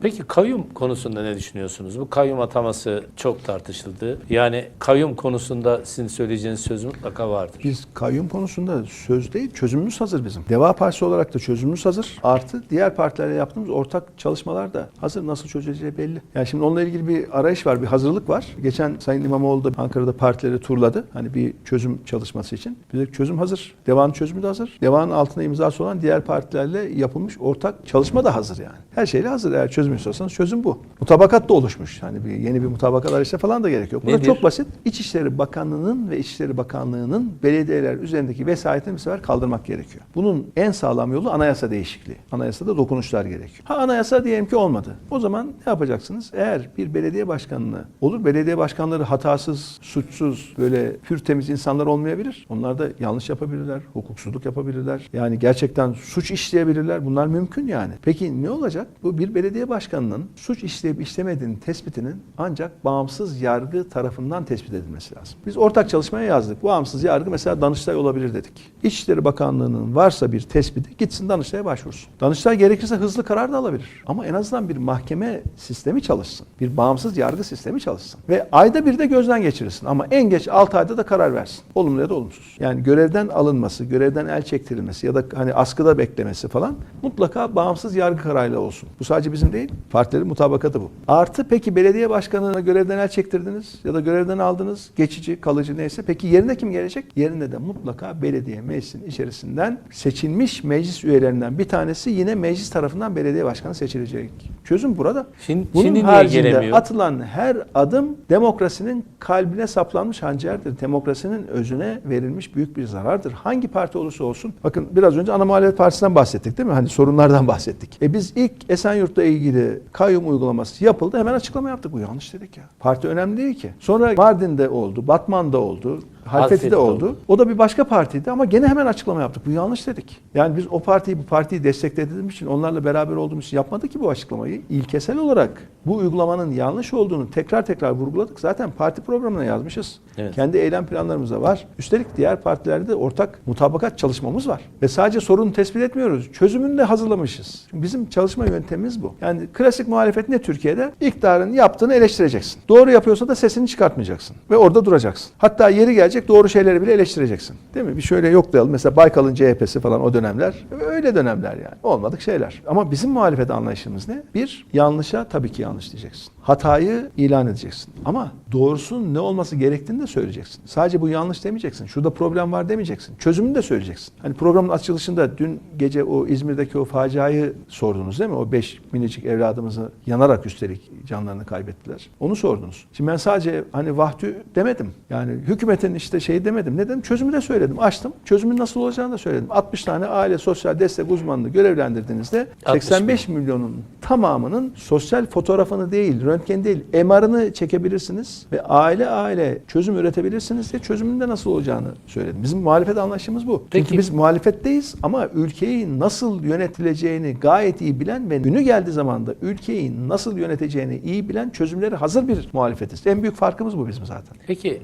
Peki kayyum konusunda ne düşünüyorsunuz? Bu kayyum ataması çok tartışıldı. Yani kayyum konusunda sizin söyleyeceğiniz söz mutlaka vardır. Biz kayyum konusunda söz değil, çözümümüz hazır bizim. Deva Partisi olarak da çözümümüz hazır. Artı diğer partilerle yaptığımız ortak çalışmalar da hazır. Nasıl çözüleceği belli. Yani şimdi onunla ilgili bir arayış var, bir hazırlık var. Geçen Sayın İmamoğlu da Ankara'da partileri turladı. Hani bir çözüm çalışması için. Bize çözüm hazır. Deva'nın çözümü de hazır. Deva'nın altında imzası olan diğer partilerle yapılmış ortak çalışma da hazır yani. Her şeyle hazır. Eğer çözüm istiyorsanız çözüm bu. Mutabakat da oluşmuş. Hani bir yeni bir mutabakat arayışı falan da gerek yok. Burada Nedir? çok basit. İçişleri Bakanlığı'nın ve İçişleri Bakanlığı'nın belediyeler üzerindeki vesayetini bir sefer kaldırmak gerekiyor. Bunun en sağlam yolu anayasa değişikliği. Anayasada dokunuşlar gerekiyor. Ha anayasa diyelim ki olmadı. O zaman ne yapacaksınız? Eğer bir belediye başkanlığı olur, belediye başkanları hatasız, suçsuz, böyle pür temiz insanlar olmayabilir. Onlar da yanlış yapabilirler, hukuksuzluk yapabilirler. Yani gerçekten suç işleyebilirler. Bunlar mümkün yani. Peki ne olacak? Bu bir belediye başkanının suç işleyip işlemediğinin tespitinin ancak bağımsız yargı tarafından tespit edilmesi lazım. Biz ortak çalışmaya yazdık. Bağımsız yargı mesela Danıştay olabilir dedik. İçişleri Bakanlığı'nın varsa bir tespiti gitsin Danıştay'a başvursun. Danıştay gerekirse hızlı karar da alabilir. Ama en azından bir mahkeme sistemi çalışsın. Bir bağımsız yargı sistemi çalışsın. Ve ayda bir de gözden geçirilsin. Ama en geç 6 ayda da karar versin. Olumlu ya da olumsuz. Yani görevden alınması, görevden el çektirilmesi ya da hani askıda beklemesi falan mutlaka bağımsız yargı kararıyla olsun. Bu sadece bizim değil, partilerin mutabakatı bu. Artı peki belediye başkanına görevden el çektirdiniz ya da görevden aldınız, geçici, kalıcı neyse. Peki yerine kim gelecek? Yerine de mutlaka belediye meclisin içerisinden seçilmiş meclis üyelerinden bir tanesi yine meclis tarafından belediye başkanı seçilecek. Çözüm burada. Şimdi, Bunun şimdi haricinde gelemiyor? atılan her adım demokrasinin kalbine saplanmış hançerdir. Demokrasinin özüne verilmiş büyük bir zarardır. Hangi parti olursa olsun. Bakın biraz önce ana muhalefet partisinden bahsettik değil mi? Hani sorunlardan bahsettik. E biz ilk Esenyurt'la ilgili kayyum uygulaması yapıldı. Hemen açıklama yaptık. Bu yanlış dedik ya. Parti önemli değil ki. Sonra Mardin'de oldu, Batman'da oldu. Halfeti'de Halfeti'de oldu. oldu. O da bir başka partiydi ama gene hemen açıklama yaptık. Bu yanlış dedik. Yani biz o partiyi bu partiyi desteklediğimiz için onlarla beraber olduğumuz için yapmadık ki bu açıklamayı. İlkesel olarak bu uygulamanın yanlış olduğunu tekrar tekrar vurguladık. Zaten parti programına yazmışız. Evet. Kendi eylem planlarımızda var. Üstelik diğer partilerde de ortak mutabakat çalışmamız var. Ve sadece sorunu tespit etmiyoruz. Çözümünü de hazırlamışız. Bizim çalışma yöntemimiz bu. Yani klasik muhalefet ne Türkiye'de? İktidarın yaptığını eleştireceksin. Doğru yapıyorsa da sesini çıkartmayacaksın. Ve orada duracaksın. Hatta yeri gelecek doğru şeyleri bile eleştireceksin. Değil mi? Bir şöyle yoklayalım. Mesela Baykal'ın CHP'si falan o dönemler. Öyle dönemler yani. Olmadık şeyler. Ama bizim muhalefet anlayışımız ne? Bir, yanlışa tabii ki yanlış diyeceksin. Hatayı ilan edeceksin. Ama doğrusunun ne olması gerektiğini de söyleyeceksin. Sadece bu yanlış demeyeceksin. Şurada problem var demeyeceksin. Çözümünü de söyleyeceksin. Hani programın açılışında dün gece o İzmir'deki o faciayı sordunuz değil mi? O beş minicik evladımızı yanarak üstelik canlarını kaybettiler. Onu sordunuz. Şimdi ben sadece hani vahdü demedim. Yani hükümetin işte şeyi demedim. Ne dedim? Çözümü de söyledim. Açtım. Çözümün nasıl olacağını da söyledim. 60 tane aile sosyal destek uzmanını görevlendirdiğinizde 60 85 milyonun tamamının sosyal fotoğrafını değil, röntgen değil, MR'ını çekebilirsiniz ve aile aile çözüm üretebilirsiniz diye çözümün de nasıl olacağını söyledim. Bizim muhalefet anlayışımız bu. Peki. Çünkü biz muhalefetteyiz ama ülkeyi nasıl yönetileceğini gayet iyi bilen ve günü geldiği zaman da ülkeyi nasıl yöneteceğini iyi bilen çözümleri hazır bir muhalefetiz. En büyük farkımız bu bizim zaten. Peki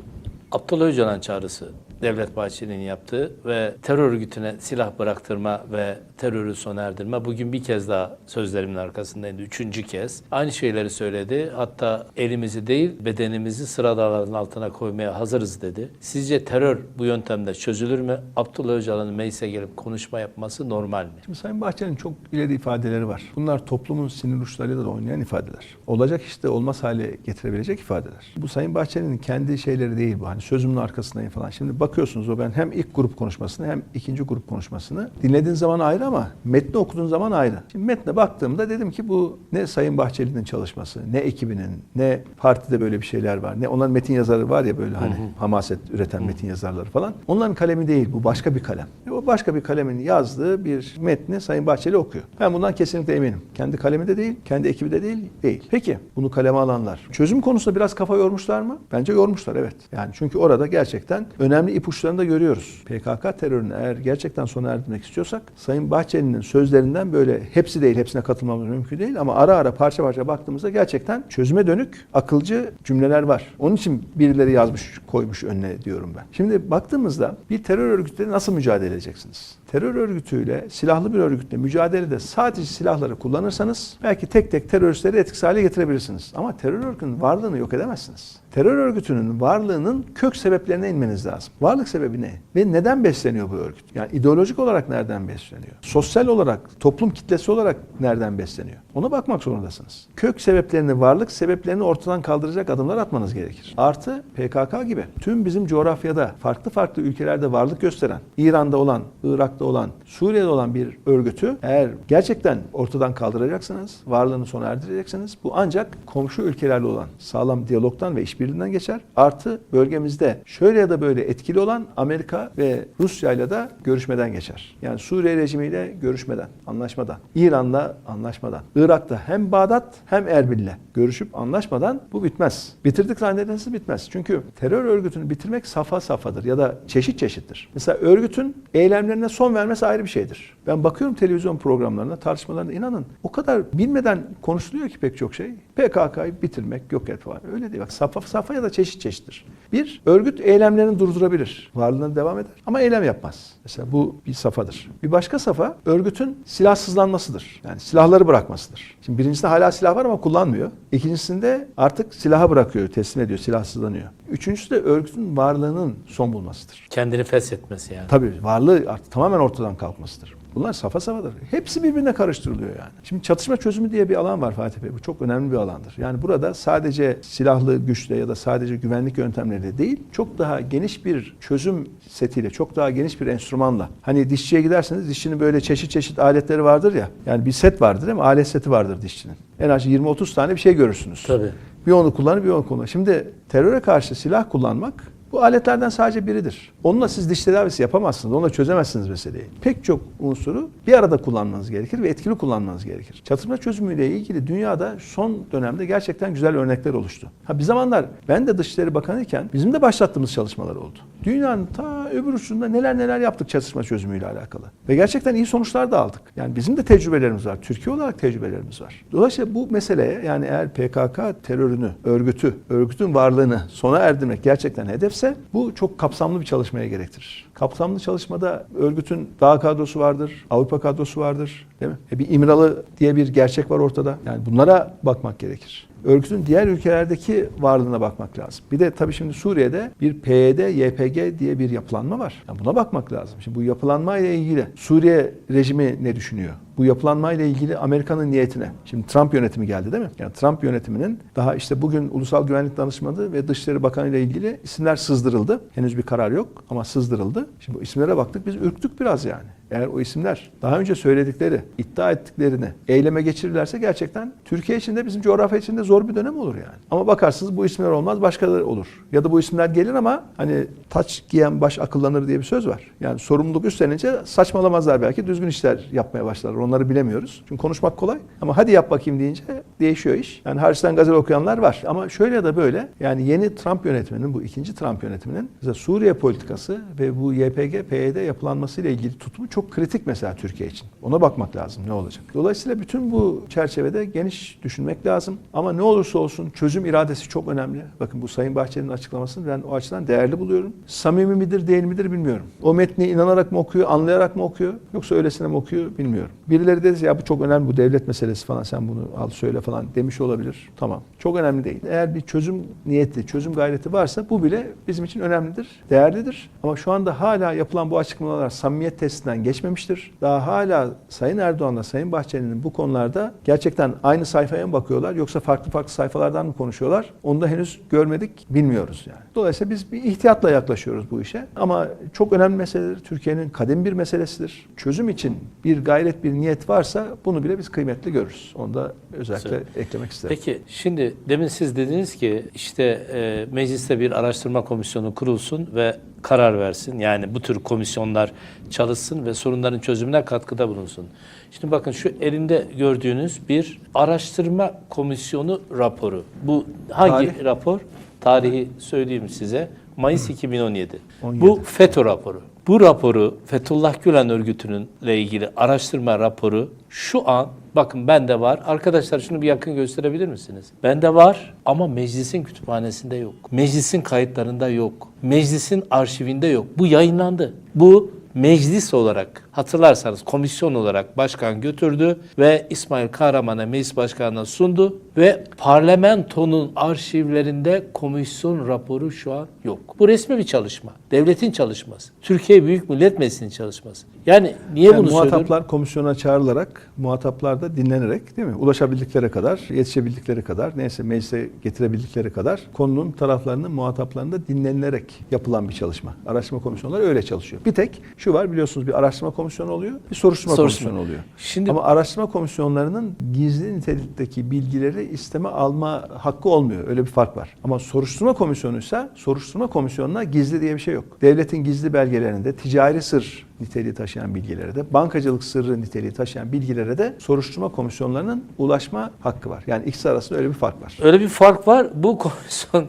Abdullah Öcalan çağrısı Devlet Bahçeli'nin yaptığı ve terör örgütüne silah bıraktırma ve terörü sona erdirme bugün bir kez daha sözlerimin arkasındaydı. Üçüncü kez. Aynı şeyleri söyledi. Hatta elimizi değil bedenimizi sıra dağlarının altına koymaya hazırız dedi. Sizce terör bu yöntemde çözülür mü? Abdullah Öcalan'ın meclise gelip konuşma yapması normal mi? Şimdi Sayın Bahçeli'nin çok ileri ifadeleri var. Bunlar toplumun sinir uçlarıyla da oynayan ifadeler. Olacak işte olmaz hale getirebilecek ifadeler. Bu Sayın Bahçeli'nin kendi şeyleri değil bu. Hani sözümün arkasındayım falan. Şimdi bakıyorsunuz o ben hem ilk grup konuşmasını hem ikinci grup konuşmasını dinlediğin zaman ayrı ama metni okuduğun zaman ayrı. Şimdi metne baktığımda dedim ki bu ne Sayın Bahçeli'nin çalışması, ne ekibinin, ne partide böyle bir şeyler var, ne onların metin yazarı var ya böyle hani hamaset üreten metin yazarları falan. Onların kalemi değil bu başka bir kalem. Ve o başka bir kalemin yazdığı bir metni Sayın Bahçeli okuyor. Ben bundan kesinlikle eminim. Kendi kalemi de değil, kendi ekibi de değil, değil. Peki bunu kaleme alanlar çözüm konusunda biraz kafa yormuşlar mı? Bence yormuşlar evet. Yani çünkü orada gerçekten önemli ipuçlarını da görüyoruz. PKK terörünü eğer gerçekten sona erdirmek istiyorsak Sayın Bahçeli'nin sözlerinden böyle hepsi değil, hepsine katılmamız mümkün değil ama ara ara parça parça baktığımızda gerçekten çözüme dönük akılcı cümleler var. Onun için birileri yazmış, koymuş önüne diyorum ben. Şimdi baktığımızda bir terör örgütleri nasıl mücadele edeceksiniz? Terör örgütüyle, silahlı bir örgütle mücadelede sadece silahları kullanırsanız belki tek tek teröristleri etkisiz hale getirebilirsiniz. Ama terör örgütünün varlığını yok edemezsiniz. Terör örgütünün varlığının kök sebeplerine inmeniz lazım. Varlık sebebi ne? Ve neden besleniyor bu örgüt? Yani ideolojik olarak nereden besleniyor? Sosyal olarak, toplum kitlesi olarak nereden besleniyor? Ona bakmak zorundasınız. Kök sebeplerini, varlık sebeplerini ortadan kaldıracak adımlar atmanız gerekir. Artı PKK gibi tüm bizim coğrafyada farklı farklı ülkelerde varlık gösteren, İran'da olan, Irak'ta olan, Suriye'de olan bir örgütü eğer gerçekten ortadan kaldıracaksınız, varlığını sona erdireceksiniz. Bu ancak komşu ülkelerle olan sağlam diyalogtan ve işbirliğinden geçer. Artı bölgemizde şöyle ya da böyle etkili olan Amerika ve Rusya ile de görüşmeden geçer. Yani Suriye rejimiyle görüşmeden, anlaşmadan, İran'la anlaşmadan, Irak'ta hem Bağdat hem Erbil'le görüşüp anlaşmadan bu bitmez. Bitirdik zannedersiniz bitmez. Çünkü terör örgütünü bitirmek safa safadır ya da çeşit çeşittir. Mesela örgütün eylemlerine son vermesi ayrı bir şeydir. Ben bakıyorum televizyon programlarına, tartışmalarına inanın o kadar bilmeden konuşuluyor ki pek çok şey. PKK'yı bitirmek, yok et falan. Öyle değil. Bak safa safa ya da çeşit çeşittir. Bir, örgüt eylemlerini durdurabilir. Varlığına devam eder. Ama eylem yapmaz. Mesela bu bir safadır. Bir başka safa örgütün silahsızlanmasıdır. Yani silahları bırakmasıdır. Şimdi birincisinde hala silah var ama kullanmıyor. İkincisinde artık silahı bırakıyor, teslim ediyor, silahsızlanıyor. Üçüncüsü de örgütün varlığının son bulmasıdır. Kendini feshetmesi yani. Tabii varlığı artık tamamen ortadan kalkmasıdır. Bunlar safa safadır. Hepsi birbirine karıştırılıyor yani. Şimdi çatışma çözümü diye bir alan var Fatih Bey. Bu çok önemli bir alandır. Yani burada sadece silahlı güçle ya da sadece güvenlik yöntemleriyle değil, çok daha geniş bir çözüm setiyle, çok daha geniş bir enstrümanla. Hani dişçiye giderseniz dişçinin böyle çeşit çeşit aletleri vardır ya. Yani bir set vardır değil mi? Alet seti vardır dişçinin. En az 20-30 tane bir şey görürsünüz. Tabii. Bir onu kullanır, bir onu kullanır. Şimdi teröre karşı silah kullanmak bu aletlerden sadece biridir. Onunla siz diş tedavisi yapamazsınız. Onunla çözemezsiniz meseleyi. Pek çok unsuru bir arada kullanmanız gerekir ve etkili kullanmanız gerekir. Çatışma çözümüyle ilgili dünyada son dönemde gerçekten güzel örnekler oluştu. Ha bir zamanlar ben de Dışişleri Bakanı iken bizim de başlattığımız çalışmalar oldu. Dünyanın ta öbür ucunda neler neler yaptık çatışma çözümüyle alakalı. Ve gerçekten iyi sonuçlar da aldık. Yani bizim de tecrübelerimiz var. Türkiye olarak tecrübelerimiz var. Dolayısıyla bu meseleye yani eğer PKK terörünü, örgütü, örgütün varlığını sona erdirmek gerçekten hedefse bu çok kapsamlı bir çalışmaya gerektirir. Kapsamlı çalışmada örgütün dağ kadrosu vardır, Avrupa kadrosu vardır, değil mi? E bir İmralı diye bir gerçek var ortada. Yani bunlara bakmak gerekir. Örgütün diğer ülkelerdeki varlığına bakmak lazım. Bir de tabii şimdi Suriye'de bir PYD, YPG diye bir yapılanma var. Yani buna bakmak lazım. Şimdi bu yapılanma ile ilgili Suriye rejimi ne düşünüyor? Bu yapılanma ile ilgili Amerika'nın niyetine. Şimdi Trump yönetimi geldi değil mi? Yani Trump yönetiminin daha işte bugün Ulusal Güvenlik Danışmanı ve Dışişleri Bakanı ile ilgili isimler sızdırıldı. Henüz bir karar yok ama sızdırıldı. Şimdi isimlere baktık biz ürktük biraz yani. Eğer o isimler daha önce söyledikleri, iddia ettiklerini eyleme geçirirlerse gerçekten Türkiye için de bizim coğrafya için de zor bir dönem olur yani. Ama bakarsınız bu isimler olmaz başkaları olur. Ya da bu isimler gelir ama hani taç giyen baş akıllanır diye bir söz var. Yani sorumluluk üstlenince saçmalamazlar belki düzgün işler yapmaya başlarlar. Onları bilemiyoruz. Çünkü konuşmak kolay ama hadi yap bakayım deyince değişiyor iş. Yani hariçten gazel okuyanlar var. Ama şöyle da böyle yani yeni Trump yönetiminin bu ikinci Trump yönetiminin Suriye politikası ve bu YPG, PYD yapılanması ile ilgili tutumu çok kritik mesela Türkiye için. Ona bakmak lazım ne olacak. Dolayısıyla bütün bu çerçevede geniş düşünmek lazım. Ama ne olursa olsun çözüm iradesi çok önemli. Bakın bu Sayın Bahçeli'nin açıklamasını ben o açıdan değerli buluyorum. Samimi midir değil midir bilmiyorum. O metni inanarak mı okuyor, anlayarak mı okuyor yoksa öylesine mi okuyor bilmiyorum. Birileri dedi ya bu çok önemli bu devlet meselesi falan sen bunu al söyle falan demiş olabilir. Tamam. Çok önemli değil. Eğer bir çözüm niyeti, çözüm gayreti varsa bu bile bizim için önemlidir, değerlidir. Ama şu anda hala yapılan bu açıklamalar samimiyet testinden geçmemiştir. Daha hala Sayın Erdoğan'la Sayın Bahçeli'nin bu konularda gerçekten aynı sayfaya mı bakıyorlar yoksa farklı farklı sayfalardan mı konuşuyorlar? Onu da henüz görmedik, bilmiyoruz yani. Dolayısıyla biz bir ihtiyatla yaklaşıyoruz bu işe. Ama çok önemli meseledir. Türkiye'nin kadim bir meselesidir. Çözüm için bir gayret, bir niyet varsa bunu bile biz kıymetli görürüz. Onu da özellikle Güzel. eklemek isterim. Peki şimdi demin siz dediniz ki işte e, mecliste bir araştırma komisyonu kurulsun ve karar versin. Yani bu tür komisyonlar çalışsın ve sorunların çözümüne katkıda bulunsun. Şimdi bakın şu elinde gördüğünüz bir araştırma komisyonu raporu. Bu hangi Tarih? rapor? Tarihi söyleyeyim size. Mayıs 2017. 17. Bu FETÖ raporu. Bu raporu Fethullah Gülen örgütünün ile ilgili araştırma raporu şu an bakın bende var. Arkadaşlar şunu bir yakın gösterebilir misiniz? Bende var ama meclisin kütüphanesinde yok. Meclisin kayıtlarında yok. Meclisin arşivinde yok. Bu yayınlandı. Bu meclis olarak hatırlarsanız komisyon olarak başkan götürdü ve İsmail Kahraman'a meclis başkanına sundu ve parlamentonun arşivlerinde komisyon raporu şu an yok. Bu resmi bir çalışma. Devletin çalışması. Türkiye Büyük Millet Meclisi'nin çalışması. Yani niye Yani bunu söylüyorum? muhataplar komisyona çağrılarak, muhataplar da dinlenerek değil mi? Ulaşabildikleri kadar, yetişebildikleri kadar, neyse meclise getirebildikleri kadar konunun taraflarının, muhataplarının da dinlenilerek yapılan bir çalışma. Araştırma komisyonları öyle çalışıyor. Bir tek şu var biliyorsunuz bir araştırma komisyonu oluyor, bir soruşturma, Soruşturma. komisyonu oluyor. Şimdi- Ama araştırma komisyonlarının gizli nitelikteki bilgileri isteme alma hakkı olmuyor. Öyle bir fark var. Ama soruşturma komisyonuysa soruşturma komisyonuna gizli diye bir şey yok. Devletin gizli belgelerinde ticari sır niteliği taşıyan bilgilere de, bankacılık sırrı niteliği taşıyan bilgilere de soruşturma komisyonlarının ulaşma hakkı var. Yani ikisi arasında öyle bir fark var. Öyle bir fark var. Bu komisyon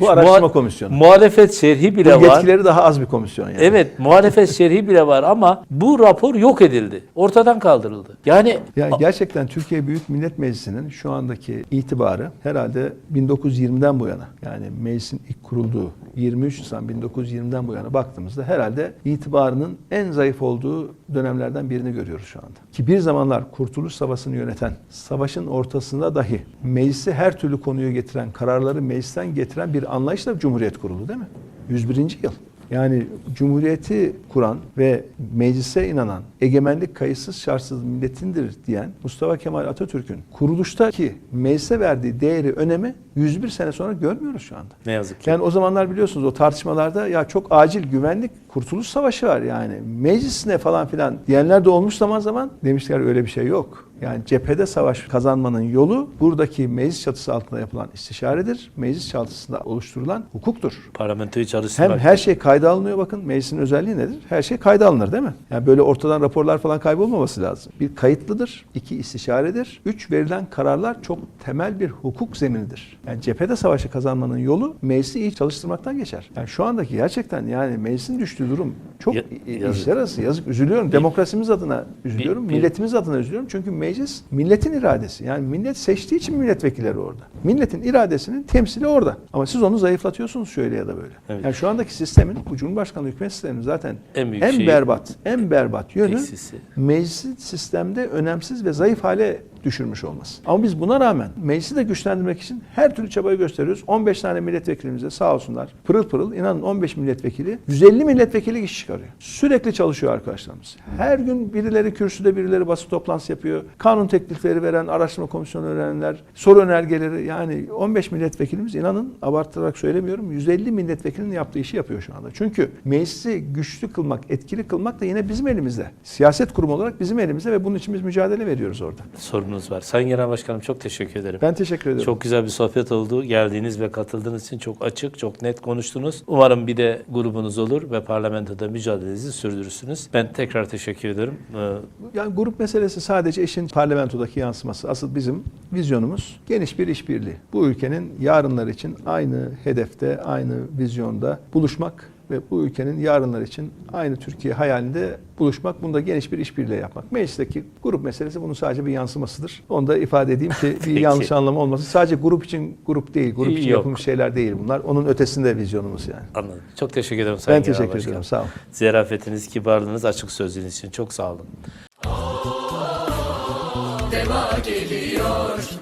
Bu araştırma Muha- komisyonu. Muhalefet şerhi bile Bu var. yetkileri daha az bir komisyon yani. Evet, muhalefet şerhi bile var ama bu rapor yok edildi. Ortadan kaldırıldı. Yani Yani gerçekten Türkiye Büyük Millet Meclisi'nin şu andaki itibarı herhalde 1920'den bu yana yani meclisin ilk kurulduğu 23 Nisan 1920'den bu yana baktığımızda herhalde itibarının en zayıf olduğu dönemlerden birini görüyoruz şu anda. Ki bir zamanlar Kurtuluş Savaşı'nı yöneten, savaşın ortasında dahi meclisi her türlü konuyu getiren, kararları meclisten getiren bir anlayışla Cumhuriyet kuruldu değil mi? 101. yıl. Yani Cumhuriyeti kuran ve meclise inanan, egemenlik kayıtsız şartsız milletindir diyen Mustafa Kemal Atatürk'ün kuruluştaki meclise verdiği değeri, önemi 101 sene sonra görmüyoruz şu anda. ne yazık ki. Yani o zamanlar biliyorsunuz o tartışmalarda ya çok acil güvenlik kurtuluş savaşı var yani meclis ne falan filan diyenler de olmuş zaman zaman demişler öyle bir şey yok. Yani cephede savaş kazanmanın yolu buradaki meclis çatısı altında yapılan istişaredir. Meclis çatısında oluşturulan hukuktur. Parlamentoyu çalıştırmak. Hem her şey kayda alınıyor bakın meclisin özelliği nedir? Her şey kayda alınır değil mi? Yani böyle ortadan raporlar falan kaybolmaması lazım. Bir kayıtlıdır, iki istişaredir, üç verilen kararlar çok temel bir hukuk zeminidir. Yani cephede savaşı kazanmanın yolu meclisi iyi çalıştırmaktan geçer. Yani şu andaki gerçekten yani meclisin düştüğü durum çok Ya- yazık. işler arası yazık üzülüyorum. Demokrasimiz adına üzülüyorum. bir- milletimiz adına üzülüyorum. Çünkü meclis milletin iradesi. Yani millet seçtiği için milletvekilleri orada. Milletin iradesinin temsili orada. Ama siz onu zayıflatıyorsunuz şöyle ya da böyle. Evet. Yani şu andaki sistemin, bu Cumhurbaşkanlığı hükümet sisteminin zaten En en şeyi- berbat, en berbat yönü Eksisi. meclisi sistemde önemsiz ve zayıf hale düşürmüş olması. Ama biz buna rağmen meclisi de güçlendirmek için her türlü çabayı gösteriyoruz. 15 tane milletvekilimiz de sağ olsunlar. Pırıl pırıl inanın 15 milletvekili 150 milletvekili iş çıkarıyor. Sürekli çalışıyor arkadaşlarımız. Her gün birileri kürsüde birileri basın toplantısı yapıyor. Kanun teklifleri veren, araştırma komisyonu öğrenenler, soru önergeleri yani 15 milletvekilimiz inanın abartarak söylemiyorum 150 milletvekilinin yaptığı işi yapıyor şu anda. Çünkü meclisi güçlü kılmak, etkili kılmak da yine bizim elimizde. Siyaset kurumu olarak bizim elimizde ve bunun için biz mücadele veriyoruz orada. Sorunuz var. Sayın Genel Başkanım çok teşekkür ederim. Ben teşekkür ederim. Çok güzel bir sohbet oldu. Geldiğiniz ve katıldığınız için çok açık, çok net konuştunuz. Umarım bir de grubunuz olur ve parlamentoda mücadelenizi sürdürürsünüz. Ben tekrar teşekkür ederim. Ee, Yani grup meselesi sadece işin parlamentodaki yansıması. Asıl bizim vizyonumuz geniş bir işbirliği. Bu ülkenin yarınlar için aynı hedefte, aynı vizyonda buluşmak ve bu ülkenin yarınlar için aynı Türkiye hayalinde buluşmak, bunda geniş bir işbirliği yapmak. Meclisteki grup meselesi bunun sadece bir yansımasıdır. Onu da ifade edeyim ki bir yanlış anlama olmasın. Sadece grup için grup değil, grup için Yok. yapılmış şeyler değil bunlar. Onun ötesinde vizyonumuz yani. anladım. Çok teşekkür ederim Sayın Ben Genel teşekkür ederim. Sağ olun. Zerafetiniz, kibarlığınız, açık sözlüğünüz için çok sağ olun. Deva geliyor